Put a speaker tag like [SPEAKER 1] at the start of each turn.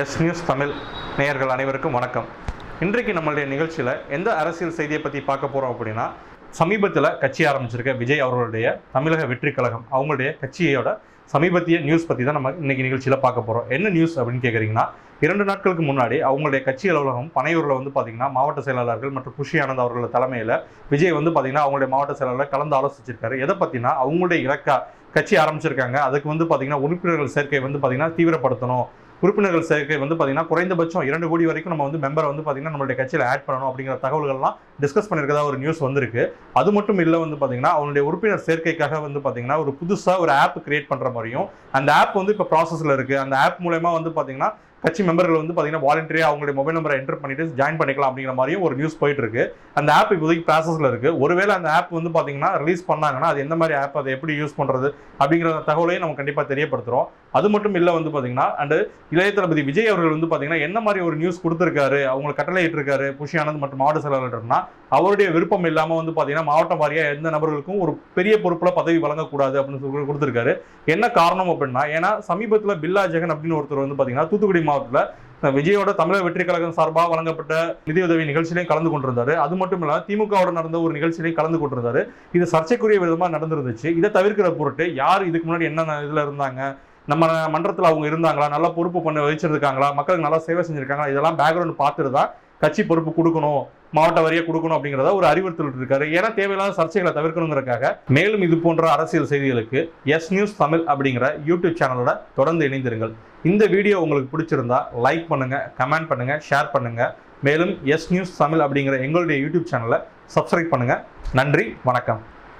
[SPEAKER 1] S news Tamil நேயர்கள் அனைவருக்கும் வணக்கம். இன்றைக்கு நம்மளுடைய நிகழ்ச்சியில் எந்த அரசியல் செய்தியை பற்றி பார்க்க போகிறோம் அப்படின்னா சமீபத்தில் கட்சி ஆரம்பிச்சிருக்க விஜய் அவர்களுடைய தமிழக வெற்றி கழகம் அவங்களுடைய கட்சியோட சமீபத்திய நியூஸ் பற்றி தான் நம்ம இன்னைக்கு நிகழ்ச்சியில் பார்க்க போகிறோம் என்ன நியூஸ் அப்படின்னு கேட்குறீங்கன்னா இரண்டு நாட்களுக்கு முன்னாடி அவங்களுடைய கட்சி அலுவலகம் பனையூரில் வந்து பார்த்தீங்கன்னா மாவட்ட செயலாளர்கள் மற்றும் குஷி ஆனந்த் அவர்கள் தலைமையில் விஜய் வந்து பார்த்தீங்கன்னா அவங்களுடைய மாவட்ட செயலாளர் கலந்து ஆலோசிச்சிருக்காரு. எதை பற்றினா அவங்களுடைய இலக்கா கட்சி ஆரம்பிச்சிருக்காங்க. அதுக்கு வந்து பார்த்தீங்கன்னா உறுப்பினர்கள் சேர்க்கை வந்து பார்த்தீங்கன்னா தீவிரப்படுத்தணும். உறுப்பினர்கள் சேர்க்கை வந்து பார்த்தீங்கன்னா குறைந்தபட்சம் இரண்டு கோடி வரைக்கும் நம்ம வந்து மெம்பரை வந்து பார்த்தீங்கன்னா நம்மளுடைய கட்சியில் ஆட் பண்ணணும் அப்படிங்கிற தகவல்கள்லாம் டிஸ்கஸ் பண்ணியிருக்கதா ஒரு நியூஸ் வந்திருக்கு. அது மட்டும் இல்லை வந்து பார்த்தீங்கன்னா அவனுடைய உறுப்பினர் சேர்க்கைக்காக வந்து பார்த்தீங்கன்னா ஒரு புதுசாக ஒரு ஆப் கிரியேட் பண்ணுற மாதிரியும் அந்த ஆப் வந்து இப்போ ப்ராசஸில் இருக்குது அந்த ஆப் மூலயமா வந்து பார்த்தீங்கன்னா கட்சி மெம்பர்கள் வந்து பார்த்தீங்கன்னா வாலண்டியராக அவங்களுடைய மொபைல் நம்பரை என்டர் பண்ணிட்டு ஜாயின் பண்ணிக்கலாம் அப்படிங்கிற மாதிரியும் ஒரு நியூஸ் போயிட்டு இருக்கு. அந்த ஆப் இப்போதைக்கு ப்ராசஸில் இருக்கு. ஒருவேளை அந்த ஆப் வந்து பார்த்தீங்கன்னா ரிலீஸ் பண்ணாங்கன்னா அது எந்த மாதிரி ஆப் அதை எப்படி யூஸ் பண்ணுறது அப்படிங்கிற தகவலையும் நம்ம கண்டிப்பாக தெரியப்படுத்துகிறோம் அது மட்டும் இல்லை வந்து பார்த்தீங்கன்னா அண்டு இளைய தளபதி விஜய் அவர்கள் வந்து பார்த்தீங்கன்னா என்ன மாதிரி ஒரு நியூஸ் கொடுத்துருக்காரு அவங்களை கட்டளையிட்டிருக்காரு புஷி ஆனந்த் மற்றும் மாவட்ட செயலாளர்னா அவருடைய விருப்பம் இல்லாமல் வந்து பார்த்தீங்கன்னா மாவட்டம் வாரியாக எந்த நபர்களுக்கும் ஒரு பெரிய பொறுப்பில் பதவி வழங்கக்கூடாது அப்படின்னு சொல்லி கொடுத்துருக்காரு. என்ன காரணம் அப்படின்னா ஏன்னா சமீபத்தில் பில்லா ஜெகன் அப்படின்னு ஒருத்தர் வந்து பார்த்தீங்கன்னா தூத்துக்குடி மாவட்டத்தில் விஜயோட தமிழக வெற்றி கழகம் சார்பாக வழங்கப்பட்ட நிதியுதவி நிகழ்ச்சியிலையும் கலந்து கொண்டிருந்தாரு. அது மட்டும் இல்லாமல் திமுகவோட நடந்த ஒரு நிகழ்ச்சியிலையும் கலந்து கொண்டிருந்தாரு. இது சர்ச்சைக்குரிய விதமாக நடந்திருந்துச்சு. இதை தவிர்க்கிற பொருட்டு யார் இதுக்கு முன்னாடி என்னென்ன இதில் இருந்தாங்க? நம்ம மன்றத்தில் அவங்க இருந்தாங்களா நல்லா பொறுப்பு பண்ண வச்சிருக்காங்களா மக்களுக்கு நல்லா சேவை செஞ்சுருக்காங்களா இதெல்லாம் பேக்ரவுண்ட் பார்த்துட்டு தான் கட்சி பொறுப்பு கொடுக்கணும் மாவட்ட வரியை கொடுக்கணும் அப்படிங்கிறத ஒரு அறிவுறுத்தல் இருக்காரு ஏன்னா தேவையில்லாத சர்ச்சைகளை தவிர்க்கணுங்கிறக்காக மேலும் இது போன்ற அரசியல் செய்திகளுக்கு எஸ் நியூஸ் தமிழ் அப்படிங்கிற யூடியூப் சேனலோட தொடர்ந்து இணைந்திருங்கள். இந்த வீடியோ உங்களுக்கு பிடிச்சிருந்தா லைக் பண்ணுங்க கமெண்ட் பண்ணுங்க ஷேர் பண்ணுங்க. மேலும் எஸ் நியூஸ் தமிழ் அப்படிங்கிற எங்களுடைய யூடியூப் சேனலை சப்ஸ்கிரைப் பண்ணுங்க. நன்றி வணக்கம்.